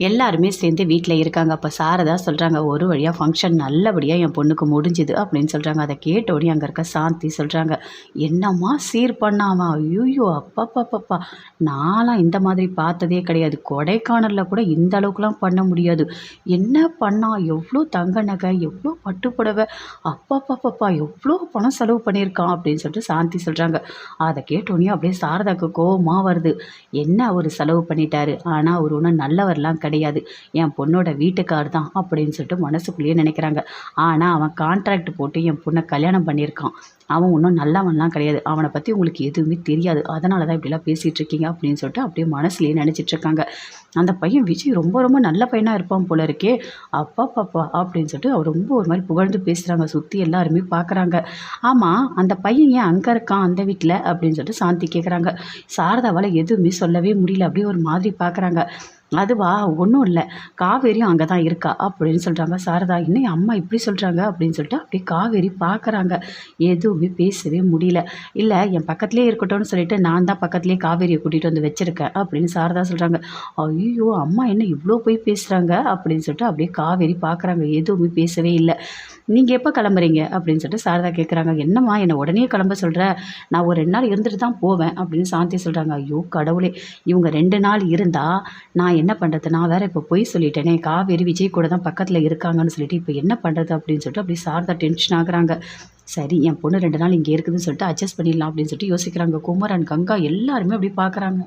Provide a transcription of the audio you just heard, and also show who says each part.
Speaker 1: எல்லாருமே சேர்ந்து வீட்டில் இருக்காங்க. அப்போ சாரதா சொல்கிறாங்க ஒரு வழியாக ஃபங்க்ஷன் நல்லபடியாக என் பொண்ணுக்கு முடிஞ்சுது அப்படின்னு சொல்கிறாங்க அதை கேட்டோடனே அங்கே இருக்க சாந்தி சொல்கிறாங்க என்னம்மா சீர் பண்ணாமா ஐயோ அப்பப்பப்பப்பா. நான்லாம் இந்த மாதிரி பார்த்ததே கிடையாது. கொடைக்கானலில் கூட இந்த அளவுக்குலாம் பண்ண முடியாது. என்ன பண்ணா? எவ்வளோ தங்க நகை எவ்வளோ பட்டு புடவை அப்பப்பப்பப்பா எவ்வளோ பணம் செலவு பண்ணியிருக்கான் அப்படின்னு சொல்லிட்டு சாந்தி சொல்கிறாங்க அதை கேட்டோடனே அப்படியே சாரதாக்கு கோபமாக வருது. என்ன அவர் செலவு பண்ணிட்டாரு? ஆனால் அவர் ஒன்றும் நல்லவர்லாம் கிடையாது. என் பொண்ணோட வீட்டுக்கார் தான் அப்படின்னு சொல்லிட்டு மனசுக்குள்ளேயே நினைக்கிறாங்க. ஆனால் அவன் கான்ட்ராக்ட் போட்டு என் பொண்ணை கல்யாணம் பண்ணியிருக்கான். அவன் ஒன்றும் நல்லவன்லாம் கிடையாது. அவனை பற்றி உங்களுக்கு எதுவுமே தெரியாது. அதனால தான் இப்படிலாம் பேசிகிட்டு இருக்கீங்க அப்படின்னு சொல்லிட்டு அப்படியே மனசுலேயே நினச்சிட்ருக்காங்க அந்த பையன் விஜய் ரொம்ப ரொம்ப நல்ல பையனாக இருப்பான் போல இருக்கே. அப்பா பாப்பா அப்படின்னு சொல்லிட்டு அவர் ரொம்ப ஒரு மாதிரி புகழ்ந்து பேசுகிறாங்க சுற்றி எல்லாருமே பார்க்குறாங்க ஆமாம் அந்த பையன் ஏன் அங்கே இருக்கான் அந்த வீட்டில் அப்படின்னு சொல்லிட்டு சாந்தி கேட்குறாங்க சாரதாவால் எதுவுமே சொல்லவே முடியல. அப்படியே ஒரு மாதிரி பார்க்குறாங்க அதுவா? ஒன்றும் இல்லை. காவேரியும் அங்கே தான் இருக்கா? அப்படின்னு சொல்கிறாங்க சாரதா இன்னும் அம்மா இப்படி சொல்கிறாங்க அப்படின்னு சொல்லிட்டு அப்படியே காவேரி பார்க்குறாங்க எதுவுமே பேசவே முடியல. இல்லை என் பக்கத்துலேயே இருக்கட்டும்னு சொல்லிட்டு நான் தான் பக்கத்துலேயே காவேரியை கூட்டிகிட்டு வந்து வச்சுருக்கேன் அப்படின்னு சாரதா சொல்கிறாங்க ஐயோ அம்மா என்ன இவ்வளோ போய் பேசுகிறாங்க அப்படின்னு சொல்லிட்டு அப்படியே காவேரி பார்க்குறாங்க எதுவுமே பேசவே இல்லை. நீங்கள் எப்போ கிளம்புறீங்க? அப்படின்னு சொல்லிட்டு சாரதா கேட்குறாங்க என்னம்மா என்னை உடனே கிளம்ப சொல்கிற நான் ஒரு ரெண்டு நாள் இருந்துட்டு தான் போவேன் அப்படின்னு சாந்தி சொல்கிறாங்க ஐயோ கடவுளே இவங்க ரெண்டு நாள் இருந்தால் நான் என்ன பண்ணுறது நான் வேறு இப்போ பொய் சொல்லிட்டேனே. காவேரி விஜய் கூட தான் பக்கத்தில் இருக்காங்கன்னு சொல்லிட்டு இப்போ என்ன பண்ணுறது அப்படின்னு சொல்லிட்டு அப்படி சாரதா டென்ஷன் ஆகுறாங்க. சரி என் பொண்ணு ரெண்டு நாள் இங்கே இருக்குதுன்னு சொல்லிட்டு அட்ஜஸ்ட் பண்ணிடலாம் அப்படின்னு சொல்லிட்டு யோசிக்கிறாங்க. குமரன் கங்கா எல்லாருமே அப்படி பார்க்குறாங்க